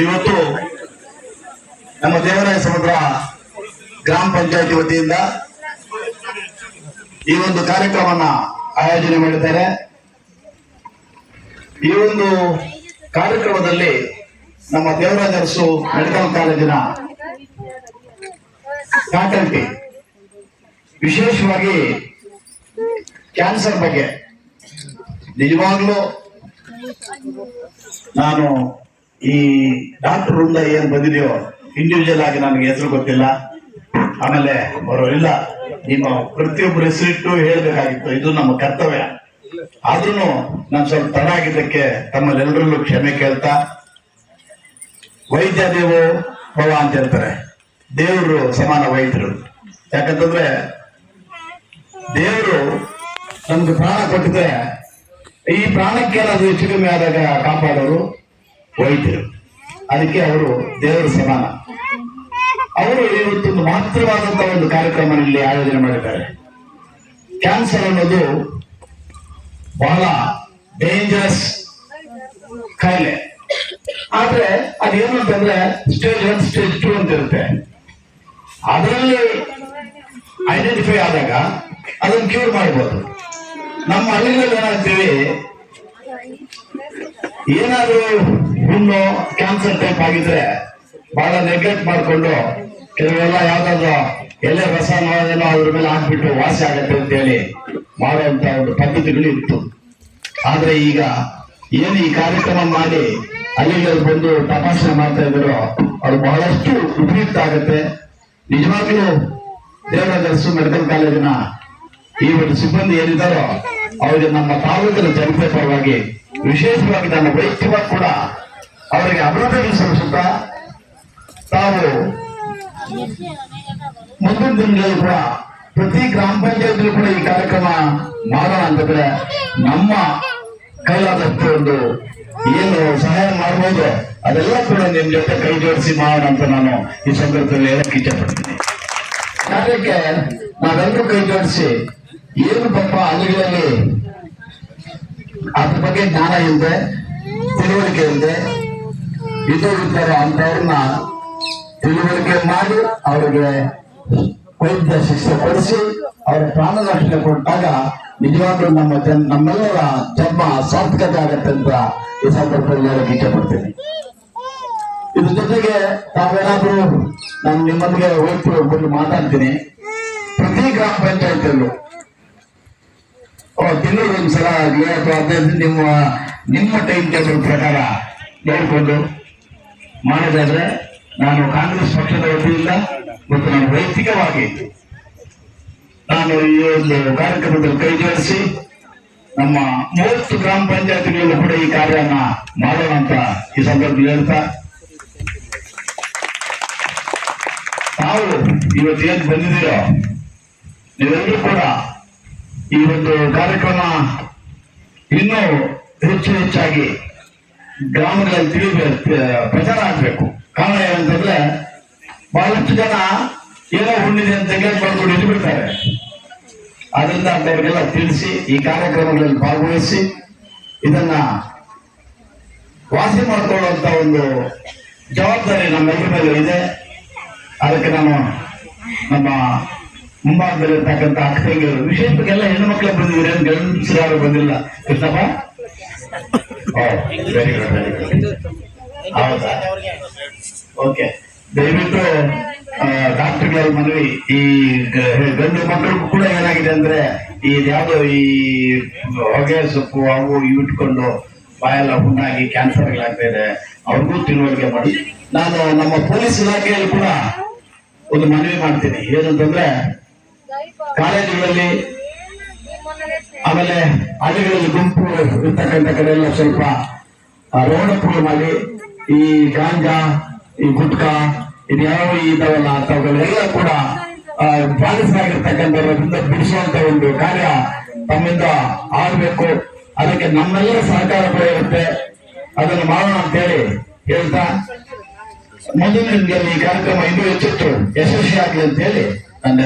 ಇವತ್ತು ನಮ್ಮ ದೇವರಾಯ ಸಮುದ್ರ ಗ್ರಾಮ ಪಂಚಾಯತಿ ವತಿಯಿಂದ ಈ ಒಂದು ಕಾರ್ಯಕ್ರಮವನ್ನ ಆಯೋಜನೆ ಮಾಡಿದ್ದಾರೆ. ಈ ಒಂದು ಕಾರ್ಯಕ್ರಮದಲ್ಲಿ ನಮ್ಮ ದೇವರಾಜ ಅರಸು ಮೆಡಿಕಲ್ ಕಾಲೇಜಿನ ಫ್ಯಾಕಲ್ಟಿ ವಿಶೇಷವಾಗಿ ಕ್ಯಾನ್ಸರ್ ಬಗ್ಗೆ ನಿಜವಾಗ್ಲೂ ನಾನು ಈ ಡಾಕ್ಟರ್ ವೃಂದ ಏನ್ ಬಂದಿದೆಯೋ ಇಂಡಿವಿಜುವಲ್ ಆಗಿ ನನಗೆ ಹೆಸರು ಗೊತ್ತಿಲ್ಲ. ಆಮೇಲೆ ಅವರು, ಇಲ್ಲ, ನಿಮ್ಮ ಪ್ರತಿಯೊಬ್ಬರು ಹೆಸರಿಟ್ಟು ಹೇಳ್ಬೇಕಾಗಿತ್ತು. ಇದು ನಮ್ಮ ಕರ್ತವ್ಯ. ಆದ್ರೂ ನಾನು ಸ್ವಲ್ಪ ತಡ ಆಗಿದ್ದಕ್ಕೆ ತಮ್ಮಲ್ಲೆಲ್ಲರಲ್ಲೂ ಕ್ಷಮೆ ಕೇಳ್ತಾ, ವೈದ್ಯ ದೇವೋ ಭವ ಅಂತ ಹೇಳ್ತಾರೆ. ದೇವರು ಸಮಾನ ವೈದ್ಯರು. ಯಾಕಂತಂದ್ರೆ, ದೇವರು ನಮ್ಗೆ ಪ್ರಾಣ ಕೊಟ್ಟಿದ್ರೆ, ಈ ಪ್ರಾಣಕ್ಕೇನಾದ್ರೂ ಹೆಚ್ಚು ಕಮ್ಮಿ ಆದಾಗ ಕಾಪಾಡೋರು. ವೈದ್ಯರು ಅದಕ್ಕೆ ಅವರು ದೇವರ ಸಮಾನ. ಅವರು ಇವತ್ತೊಂದು ಮಹತ್ತರವಾದಂತಹ ಒಂದು ಕಾರ್ಯಕ್ರಮ ಇಲ್ಲಿ ಆಯೋಜನೆ ಮಾಡಿದ್ದಾರೆ. ಕ್ಯಾನ್ಸರ್ ಅನ್ನೋದು ಬಹಳ ಡೇಂಜರಸ್ ಕಾಯಿಲೆ. ಆದ್ರೆ ಅದೇನು ಅಂತಂದ್ರೆ ಸ್ಟೇಜ್ ಒನ್ ಸ್ಟೇಜ್ ಟೂ ಅಂತ ಇರುತ್ತೆ. ಅದರಲ್ಲಿ ಐಡೆಂಟಿಫೈ ಆದಾಗ ಅದನ್ನ ಕ್ಯೂರ್ ಮಾಡಬಹುದು ನಮ್ಮ ಹಳ್ಳಿಗಳಲ್ಲಿ ಏನಾಗ್ತೀವಿ ಏನಾದ್ರೂ ಹುಣ್ಣು ಕ್ಯಾನ್ಸರ್ ಟೈಪ್ ಆಗಿದ್ರೆ ಬಹಳ ನೆಗ್ಲೆಕ್ಟ್ ಮಾಡ್ಕೊಂಡು ಕೆಲವೆಲ್ಲ ಯಾವ್ದಾದ್ರು ಎಲೆ ರಸ ಏನೋ ಅದ್ರ ಮೇಲೆ ಹಾಕ್ಬಿಟ್ಟು ವಾಸಿ ಆಗತ್ತೆ ಅಂತ ಹೇಳಿ ಮಾಡುವಂತ ಒಂದು ಪದ್ಧತಿಗಳು ಇತ್ತು. ಆದ್ರೆ ಈಗ ಏನು ಈ ಕಾರ್ಯಕ್ರಮ ಮಾಡಿ ಅಲ್ಲಿಗೆ ಬಂದು ತಪಾಸಣೆ ಮಾಡ್ತಾ ಇದ್ರು ಅದು ಬಹಳಷ್ಟು ಉಪಯುಕ್ತ ಆಗುತ್ತೆ. ನಿಜವಾಗ್ಲೂ ದೇವರಾಜ ಅರಸು ಮೆಡಿಕಲ್ ಕಾಲೇಜಿನ ಈ ಒಂದು ಸಿಬ್ಬಂದಿ ಏನಿದ್ದಾರೋ, ಅವರಿಗೆ ನಮ್ಮ ತಾಲೂಕಿನ ಜನತೆ ಪರವಾಗಿ ವಿಶೇಷವಾಗಿ ನನ್ನ ವೈಯಕ್ತಿಕವಾಗಿ ಕೂಡ ಅವರಿಗೆ ಅಭಿನಂದನೆ ಸಲ್ಲಿಸುತ್ತಾ ತಾವು ಮುಂದಿನ ದಿನಗಳಲ್ಲಿ ಕೂಡ ಪ್ರತಿ ಗ್ರಾಮ ಪಂಚಾಯತ್ ಕೂಡ ಈ ಕಾರ್ಯಕ್ರಮ ಮಾಡೋಣ ಅಂತಂದ್ರೆ ನಮ್ಮ ಕೈಲಾದಷ್ಟು ಒಂದು ಏನು ಸಹಾಯ ಮಾಡ್ಬೋದು, ಅದೆಲ್ಲ ಕೂಡ ನಿಮ್ ಜೊತೆ ಕೈ ಜೋಡಿಸಿ ಮಾಡೋಣ ಅಂತ ನಾನು ಈ ಸಂದರ್ಭದಲ್ಲಿ ಹೇಳಕ್ ಇಚ್ಛಪಡ್ತೀನಿ. ಕಾರ್ಯಕ್ಕೆ ನಾವೆಲ್ಲರೂ ಕೈ ಜೋಡಿಸಿ, ಏನು ಪಾಪ ಹಳ್ಳಿಗಳಲ್ಲಿ ಅದ್ರ ಬಗ್ಗೆ ಜ್ಞಾನ ಇಲ್ಲದೆ ತಿಳುವಳಿಕೆ ಇಲ್ಲದೆ ಇದು ಇರ್ತಾರೋ ಅಂತವ್ರನ್ನ ತಿಳುವಳಿಕೆ ಮಾಡಿ ಅವರಿಗೆ ವೈದ್ಯ ಶಿಕ್ಷೆ ಕೊಡಿಸಿ ಅವರ ಪ್ರಾಣ ರಕ್ಷಣೆ ಕೊಟ್ಟಾಗ ನಿಜವಾಗ್ಲೂ ನಮ್ಮ ಜನ್, ನಮ್ಮೆಲ್ಲರ ಜನ್ಮ ಸಾರ್ಥಕತೆ ಆಗತ್ತೆ ಅಂತ ಈ ಸಂದರ್ಭದಲ್ಲಿ ಹೇಳಕ್ಕೆ ಇಷ್ಟಪಡ್ತೀನಿ ಇದ್ರ ಜೊತೆಗೆ ತಾವೇನಾದ್ರೂ ನಾನು ನಿಮ್ಮೊಂದಿಗೆ ಹೋಗ್ತು ಬಂದು ಮಾತಾಡ್ತೀನಿ. ಪ್ರತಿ ಗ್ರಾಮ ಪಂಚಾಯತಿಯಲ್ಲೂ. ತಿಂಗಳು ಒಂದ್ಸಲ ಆಗ್ಲಿ ಅಥವಾ ನಿಮ್ಮ ನಿಮ್ಮ ಟೈಮ್ ಟೇಬಲ್ ಪ್ರಕಾರ ನೋಡಿಕೊಂಡು ಮಾಡೋದಾದ್ರೆ ನಾನು ಕಾಂಗ್ರೆಸ್ ಪಕ್ಷದ ವತಿಯಿಂದ ಮತ್ತು ನಾನು ವೈಯಕ್ತಿಕವಾಗಿ ನಾನು ಈ ಒಂದು ಕಾರ್ಯಕ್ರಮದಲ್ಲಿ ಕೈ ಜೋಡಿಸಿ ನಮ್ಮ ಮೂವತ್ತು ಗ್ರಾಮ ಪಂಚಾಯತ್ಗಳಲ್ಲೂ ಕೂಡ ಈ ಕಾರ್ಯನ ಮಾಡೋಣ ಅಂತ ಈ ಸಂದರ್ಭದಲ್ಲಿ ಹೇಳ್ತಾ ಇವತ್ತು ಏನ್ ಬಂದಿದ್ದೀರೋ ನೀವೆಲ್ಲರೂ ಕೂಡ ಈ ಒಂದು ಕಾರ್ಯಕ್ರಮ ಇನ್ನೂ ಹೆಚ್ಚು ಹೆಚ್ಚಾಗಿ ಗ್ರಾಮಗಳಲ್ಲಿ ತಿಳಿಬೇಕು ಪ್ರಚಾರ ಆಗ್ಬೇಕು ಕಾರಣ ಏನಂತಂದ್ರೆ ಬಹಳಷ್ಟು ಜನ ಏನೋ ಹುಣ್ಣಿದೆ ಅಂತ ಮಾಡ್ಕೊಂಡು ಇಟ್ಬಿಡ್ತಾರೆ ಅದರಿಂದ ಅಂತವ್ರಿಗೆಲ್ಲ ತಿಳಿಸಿ ಈ ಕಾರ್ಯಕ್ರಮಗಳಲ್ಲಿ ಭಾಗವಹಿಸಿ ಇದನ್ನ ವಾಸಿ ಮಾಡಿಕೊಳ್ಳುವಂತ ಒಂದು ಜವಾಬ್ದಾರಿ ನಮ್ಮೆಲ್ಲರ ಮೇಲೆ ಇದೆ. ಅದಕ್ಕೆ ನಾನು ನಮ್ಮ ಮುಂಭಾಗದಲ್ಲಿರ್ತಕ್ಕಂಥ ಅಕ್ಕ ತಂಗಿಯವರು ವಿಶೇಷಕ್ಕೆಲ್ಲ ಹೆಣ್ಣು ಮಕ್ಕಳು ಬಂದಿದ್ದಾರೆ ಗಂಡಸರು ಬಂದಿಲ್ಲ, ಕೃಷ್ಣಪ್ಪ? ಓಕೆ. ದಯವಿಟ್ಟು ಡಾಕ್ಟರ್ಗಳ ಮನವಿ, ಈ ಗಂಡು ಮಕ್ಕಳು ಕೂಡ ಏನಾಗಿದೆ ಅಂದ್ರೆ, ಈ ಯಾವ್ದು ಈ ಹೊಗೆ ಸೊಪ್ಪು ಅವು ಇವು ಇಟ್ಕೊಂಡು ಬಾಯೆಲ್ಲ ಹುಣ್ಣಾಗಿ ಕ್ಯಾನ್ಸರ್ಗಳಾಗ್ತಾ ಇದೆ, ಅವ್ರಿಗೂ ತಿಳುವಳಿಕೆ ಮಾಡಿ. ನಾನು ನಮ್ಮ ಪೊಲೀಸ್ ಇಲಾಖೆಯಲ್ಲಿ ಕೂಡ ಒಂದು ಮನವಿ ಮಾಡ್ತೀನಿ. ಏನಂತಂದ್ರೆ, ಕಾಲೇಜುಗಳಲ್ಲಿ ಆಮೇಲೆ ಹಳ್ಳಿಗಳಲ್ಲಿ ಗುಂಪು ಇರ್ತಕ್ಕಂಥ ಕಡೆ ಎಲ್ಲ ಸ್ವಲ್ಪ ರೋಡ್ ಅಪ್ರೂವ್ ಮಾಡಿ ಈ ಗಾಂಜಾ ಈ ಗುಟ್ಕಾ ಇದ್ಯಾವ ಇದಾವಲ್ಲ ಅಂತವುಗಳೆಲ್ಲ ಕೂಡ ಆ, ಪಾಲಿಸಲಾಗಿರ್ತಕ್ಕಂಥದ್ರಿಂದ ಬಿಡಿಸುವಂತ ಒಂದು ಕಾರ್ಯ ತಮ್ಮಿಂದ ಆಗಬೇಕು. ಅದಕ್ಕೆ ನಮ್ಮೆಲ್ಲರ ಸಹಕಾರ ಪಡೆಯುತ್ತೆ. ಅದನ್ನು ಮಾಡೋಣ ಅಂತ ಹೇಳಿ ಹೇಳ್ತಾ ಮುಂದಿನ ದಿನದಲ್ಲಿ ಈ ಕಾರ್ಯಕ್ರಮ ಇನ್ನೂ ಯಶಸ್ವಿ ಆಗಲಿ ಅಂತ ಹೇಳಿ ನನ್ನ